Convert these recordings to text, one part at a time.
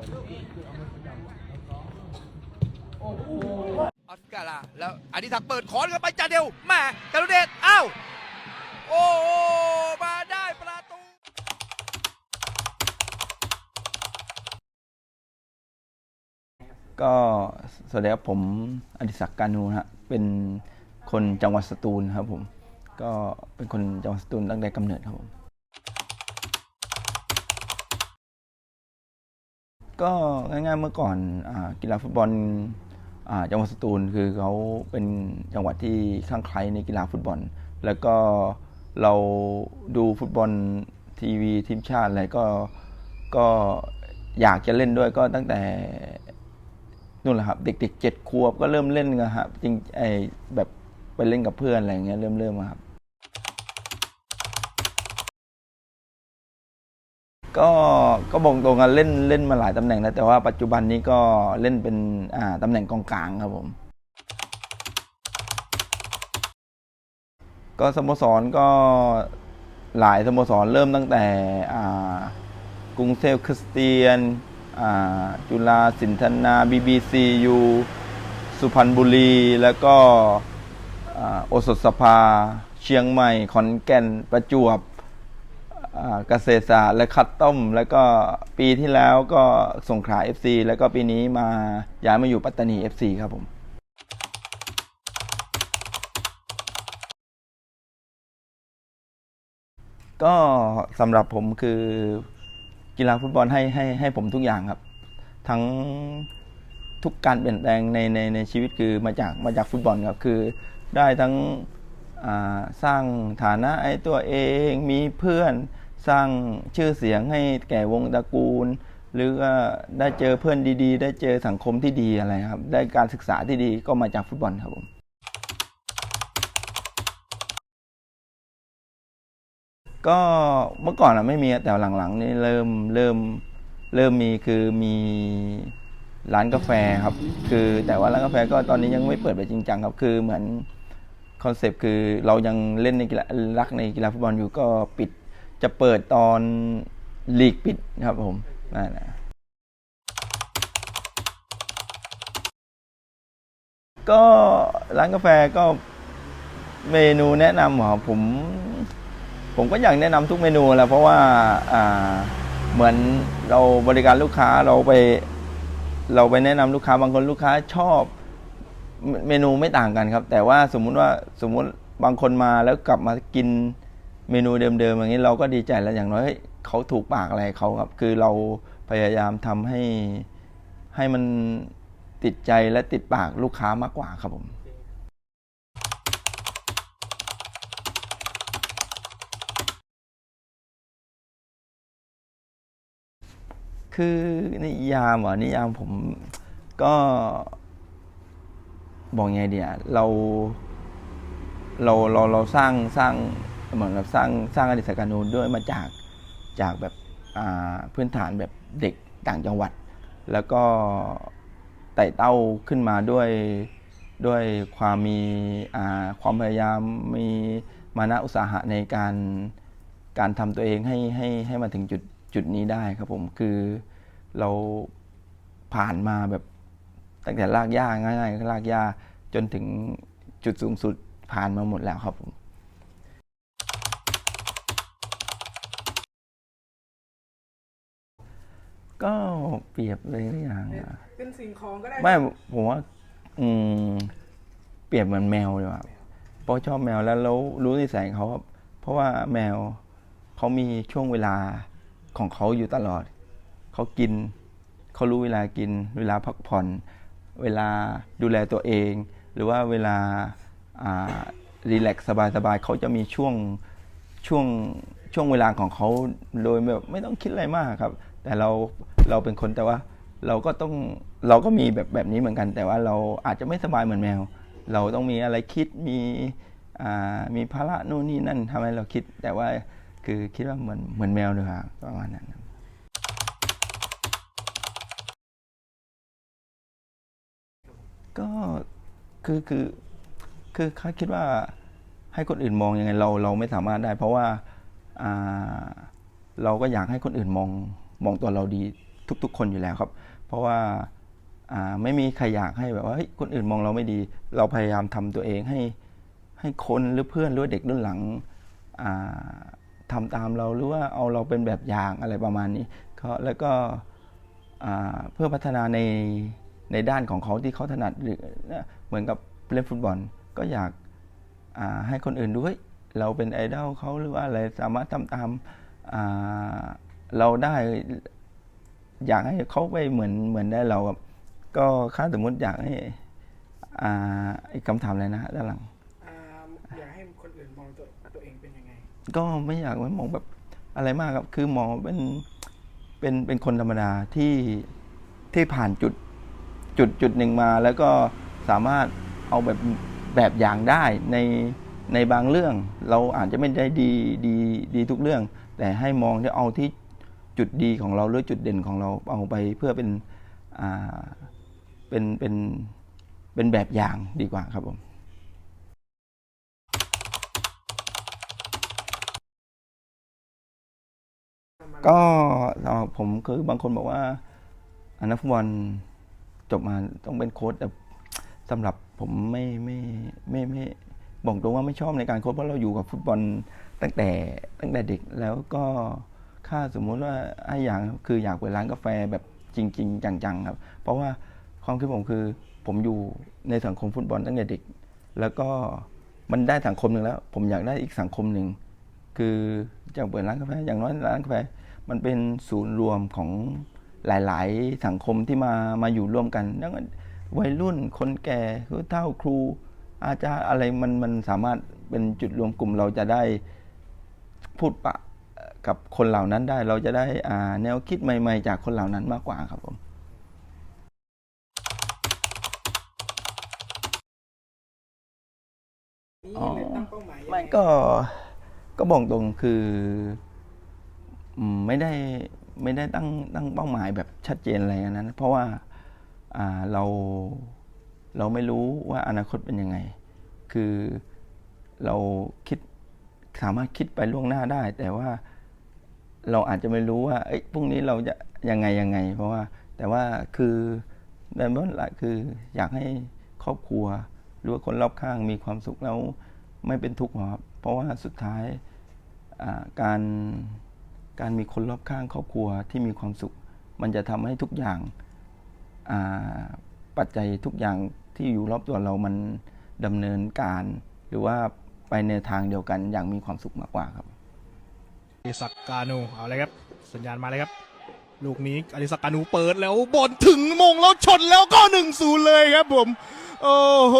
ออสการ์ลาแล้วอดิศักดิ์เปิดขอนกันไปจาเดียวแม่จารุเดชอ้าวโอ้มาได้ประตูก็สวัสดีครับผมอดิศักดิ์การนูนะฮะเป็นคนจังหวัดสตูลครับผม ก็เป็นคนจังหวัดสตูลตั้งแต่กำเนิดครับผม ก็ง่ายๆเมื่อก่อนอกีฬาฟุตบอลอจังหวัดสตูลคือเขาเป็นจังหวัดที่คลั่งไคล้ในกีฬาฟุตบอล แล้วก็เราดูฟุตบอลทีวีทีมชาติอะไรก็ก็อยากจะเล่นด้วยก็ตั้งแต่นู่นแหละครับ เด็กๆเจ็ดขวบก็เริ่มเล่นกันครับจริงไอแบบไปเล่นกับเพื่อนอะไรอย่างเงี้ยเริ่มเริ่มครับ ก็ก็บอกตรงกันเล่นเล่นมาหลายตำแหน่งแล้วแต่ว่าปัจจุบันนี้ก็เล่นเป็นอ่าตำแหน่งกองกลางครับผม ก็สโมสรก็หลายสโมสรเริ่มตั้งแต่อ่ากรุงเทพคริสเตียนอ่าจุฬาสินธนา BBCU สุพรรณบุรี แล้วก็อ่าโอสถสภา เชียงใหม่ขอนแก่นประจวบ เกษตรศาสตร์และคัดต้ม แล้วก็ปีที่แล้วก็สงขลา FC แล้วก็ปีนี้มาย้ายมาอยู่ปัตตานี FC ครับผมก็สำหรับผมคือกีฬาฟุตบอลให้ให้ให้ผมทุกอย่างครับ ทั้งทุกการเปลี่ยนแปลงในในในชีวิตคือมาจากมาจากฟุตบอลครับคือได้ทั้งสร้างฐานะไอ้ตัวเองมีเพื่อน สร้างชื่อเสียงให้แก่วงตระกูล หรือว่าได้เจอเพื่อนดี ๆ ได้เจอสังคมที่ดีอะไรครับ ได้การศึกษาที่ดีก็มาจากฟุตบอลครับผมก็เมื่อก่อนอะไม่มีแต่หลังๆนี่เริ่มเริ่มเริ่มมีคือมีร้านกาแฟครับ คือแต่ว่าร้านกาแฟก็ตอนนี้ยังไม่เปิดไปจริงจังครับ คือเหมือนคอนเซปต์คือเรายังเล่นในกีฬารักในกีฬาฟุตบอลอยู่ก็ปิด จะเปิดตอนลีกปิดครับผมนั่นแหละก็ร้านกาแฟก็เมนูแนะนำเหรอผม ผมก็อยากแนะนำทุกเมนูแหละเพราะว่าอ่าเหมือนเราบริการลูกค้าเราไป เราไปแนะนำลูกค้าบางคนลูกค้าชอบเมเมนูไม่ต่างกันครับ แต่ว่าสมมุติว่าสมมุติบางคนมาแล้วกลับมากิน เมนูเดิมๆอย่างนี้เราก็ดีใจแล้วอย่างน้อยเขาถูกปากอะไรเขาครับ คือเราพยายามทำให้ให้มันติดใจและติดปากลูกค้ามากกว่าครับผมคือนิยามเหรอนิยามผมก็บอกไงเดียเราเราเราเราสร้างสร้าง เหมือนกับสร้างสร้างอดีตการนูนด้วยมาจากจากแบบพื้นฐานแบบเด็กต่างจังหวัด แล้วก็ไต่เต้าขึ้นมาด้วยด้วยความมีความพยายามมีมานะอุตสาหะในการการทำตัวเองให้ให้ให้มาถึงจุดจุดนี้ได้ครับผมคือเราผ่านมาแบบตั้งแต่ลากหญ้าง่ายๆลากหญ้าจนถึงจุดสูงสุดผ่านมาหมดแล้วครับผม ก็เปรียบเลยหรือยังอะเป็นสิ่งของก็ได้ไม่ผมว่า อืม เปรียบเหมือนแมวเลยครับเพราะชอบแมวแล้วเรารู้นิสัยเขาครับเพราะว่าแมวเขามีช่วงเวลาของเขาอยู่ตลอด เขากิน เขารู้เวลากิน เวลาพักผ่อน เวลาดูแลตัวเอง หรือว่าเวลาอ่ารีแลกซ์สบายๆเขาจะมีช่วงช่วงช่วงเวลาของเขาโดยแบบไม่ต้องคิดอะไรมากครับ แต่เรา เราเป็นคนแต่ว่าเราก็ต้องเราก็มีแบบแบบนี้เหมือนกัน แต่ว่าเราอาจจะไม่สบายเหมือนแมว เราต้องมีอะไรคิดมีอ่ามีภาระนู่นนี่นั่นทำให้เราคิด แต่ว่าคือคิดว่าเหมือนเหมือนแมวเลยครับประมาณนั้นก็คือคือคือเขาคิดว่าให้คนอื่นมองยังไงเราเราไม่สามารถได้ เพราะว่าอ่าเราก็อยากให้คนอื่นมองมองตัวเราดี ทุก ๆ คนอยู่แล้วครับ เพราะว่าไม่มีใครอยากให้แบบว่าคนอื่นมองเราไม่ดี เราพยายามทำตัวเองให้ให้คนหรือเพื่อนหรือเด็กรุ่นหลังอ่าทำตามเราหรือว่าเอาเราเป็นแบบอย่างอะไรประมาณนี้ก็แล้วก็เพื่อพัฒนาในในด้านของเขาที่เขาถนัดหรือเหมือนกับเล่นฟุตบอล ก็อยากาให้คนอื่นดูเฮ้ยเราเป็นไอดอลเขาหรือว่าอะไรสามารถทำตามาเราได้ อยากให้เขาไปเหมือนเหมือนได้เราครับก็ค่าสมมติอยากให้อ่าไอ้คำถามอะไรนะด้านหลัง อ่าอยากให้คนอื่นมองตัวตัวเองเป็นยังไง ก็ไม่อยากไว้มองแบบอะไรมากครับ คือมองเป็นเป็นเป็นคนธรรมดาที่ที่ผ่านจุดจุดจุดหนึ่งมา แล้วก็สามารถเอาแบบแบบอย่างได้ในในบางเรื่อง เราอาจจะไม่ได้ดีดีดีทุกเรื่อง แต่ให้มองที่เอาที่ จุดดีของเราหรือจุดเด่นของเราเอาไปเพื่อเป็นเป็นเป็นเป็นแบบอย่างดีกว่าครับผมก็สำหรับผมคือบางคนบอกว่าอ่านักฟุตบอลจบมาต้องเป็นโค้ชแต่สำหรับผมไม่ไม่ไม่ไม่บอกตรงว่าไม่ชอบในการโค้ชเพราะเราอยู่กับฟุตบอลตั้งแต่ตั้งแต่เด็กแล้วก็ ค่าสมมุติว่าให้อย่างคืออยากเปิดร้านกาแฟแบบจริง ๆ จังๆครับ เพราะว่าความคิดผมคือผมอยู่ในสังคมฟุตบอลตั้งแต่เด็ก แล้วก็มันได้สังคมหนึ่งแล้ว ผมอยากได้อีกสังคมหนึ่งคือจะเปิดร้านกาแฟอย่างน้อยร้านกาแฟมันเป็นศูนย์รวมของหลาย ๆ สังคมที่มามาอยู่ร่วมกันดังนั้นวัยรุ่นคนแก่คือเท่าครู อาจารย์อะไรมันมันสามารถเป็นจุดรวมกลุ่มเราจะได้พูดปะ กับคนเหล่านั้นได้เราจะได้อ่าแนวคิดใหม่ ๆ จากคนเหล่านั้นมากกว่าครับผมนี่อ๋อเลยตั้งเป้าหมายยังงไม่ก็ก็บอกตรงคืออืมไม่ได้ไม่ได้ตั้งตั้งเป้าหมายแบบชัดเจนอะไรอย่างนั้น เพราะว่าอ่าเราเราไม่รู้ว่าอนาคตเป็นยังไง คือเราคิดสามารถคิดไปล่วงหน้าได้ แต่ว่า เราอาจจะไม่รู้ว่าเอ้ยพรุ่งนี้เราจะยังไงยังไง เพราะว่าแต่ว่าคือในเบื้องหลักคืออยากให้ครอบครัว หรือว่าคนรอบข้างมีความสุขแล้วไม่เป็นทุกข์ครับเพราะว่าสุดท้ายการการมีคนรอบข้างครอบครัวที่มีความสุข มันจะทำให้ทุกอย่างาปัจจัยทุกอย่างที่อยู่รอบตัวเรามันดำเนินการ หรือว่าไปในทางเดียวกันอย่างมีความสุขมากกว่าครับ อิสักกานูเอาเลยครับ สัญญาณมาเลยครับ ลูกนี้อริสักกานูเปิดแล้วบอลถึงมงแล้วชนแล้วก็หนึ่งศูนย์เลยครับผม โอ้โห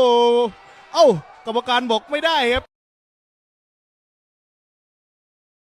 เอ้ากรรมการบอกไม่ได้ครับ